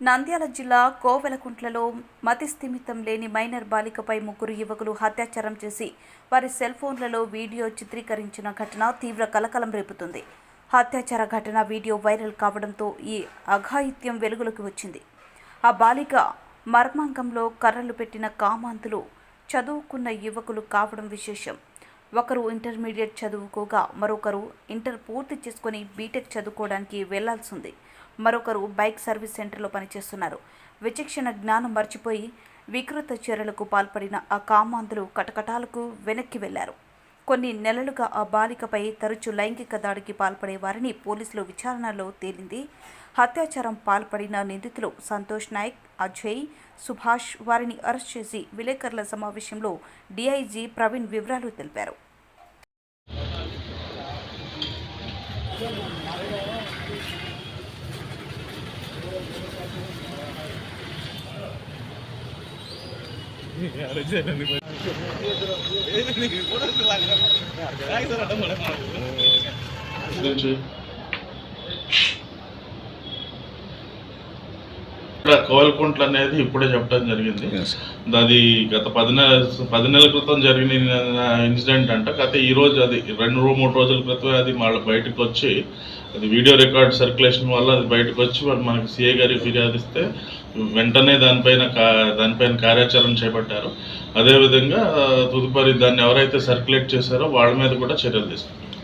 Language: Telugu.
నంద్యాల జిల్లా కోవెలకుంట్లలో మతిస్థిమితం లేని మైనర్ బాలికపై ముగ్గురు యువకులు హత్యాచారం చేసి వారి సెల్ ఫోన్లలో వీడియో చిత్రీకరించిన ఘటన తీవ్ర కలకలం రేపుతుంది. హత్యాచార ఘటన వీడియో వైరల్ కావడంతో ఈ అఘాయిత్యం వెలుగులోకి వచ్చింది. ఆ బాలిక మర్మాంగంలో కర్రలు పెట్టిన కామాంతులు చదువుకున్న యువకులు కావడం విశేషం. ఒకరు ఇంటర్మీడియట్ చదువుకోగా మరొకరు ఇంటర్ పూర్తి చేసుకొని బీటెక్ చదువుకోవడానికి వెళ్ళాల్సి ఉంది. మరొకరు బైక్ సర్వీస్ సెంటర్లో పనిచేస్తున్నారు. విచక్షణ జ్ఞానం మర్చిపోయి వికృత చర్యలకు పాల్పడిన ఆ కామాంధులు కటకటాలకు వెనక్కి వెళ్ళారు. కొన్ని నెలలుగా ఆ బాలికపై తరచూ లైంగిక దాడికి పాల్పడే వారిని పోలీసులు విచారణలో తేలింది. అత్యాచారం పాల్పడిన నిందితులు సంతోష్ నాయక్ అజయ్ సుభాష్ వారిని అరెస్ట్ చేసి విలేకరుల సమావేశంలో డీఐజీ ప్రవీణ్ వివరాలు తెలిపారు. 아, 네. 네, 알지? ఇక్కడ కోవలకుంట్ల అనేది ఇప్పుడే చెప్పడం జరిగింది. అది గత పది నెల పది నెలల క్రితం జరిగిన ఇన్సిడెంట్ అంట. గత ఈ రోజు అది రెండు మూడు రోజుల క్రితం అది మళ్ళీ బయటకు వచ్చి అది వీడియో రికార్డ్ సర్క్యులేషన్ వల్ల అది బయటకు వచ్చి వాళ్ళు మనకి సిఏ గారికి ఫిర్యాదు ఇస్తే వెంటనే దానిపైన దానిపైన కార్యాచరణ చేపట్టారు. అదేవిధంగా తదుపరి దాన్ని ఎవరైతే సర్క్యులేట్ చేశారో వాళ్ళ మీద కూడా చర్యలు తీసుకుంటారు.